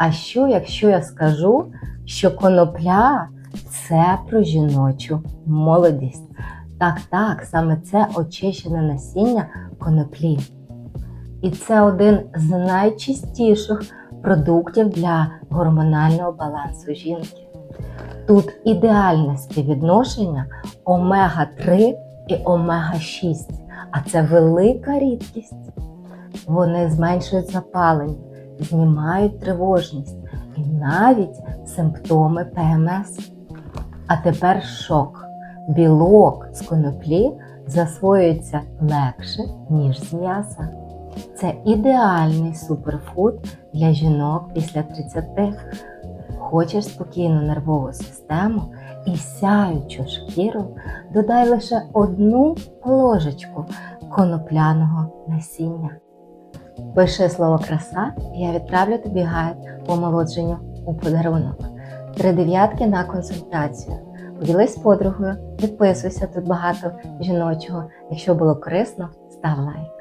А що, якщо я скажу, що конопля це про жіночу молодість? Так, так, саме це очищене насіння коноплі. І це один з найчастіших продуктів для гормонального балансу жінки. Тут ідеальне співвідношення омега-3 і омега-6, а це велика рідкість. Вони зменшують запалення, знімають тривожність і навіть симптоми ПМС. А тепер шок. Білок з коноплі засвоюється легше, ніж з м'яса. Це ідеальний суперфуд для жінок після 30. Хочеш спокійну нервову систему і сяючу шкіру, додай лише одну ложечку конопляного насіння. Пиши слово краса, і я відправлю тобі гайд по омолодженню у подарунок. Три дев'ятки на консультацію. Поділись з подругою, підписуйся тут багато жіночого. Якщо було корисно, став лайк.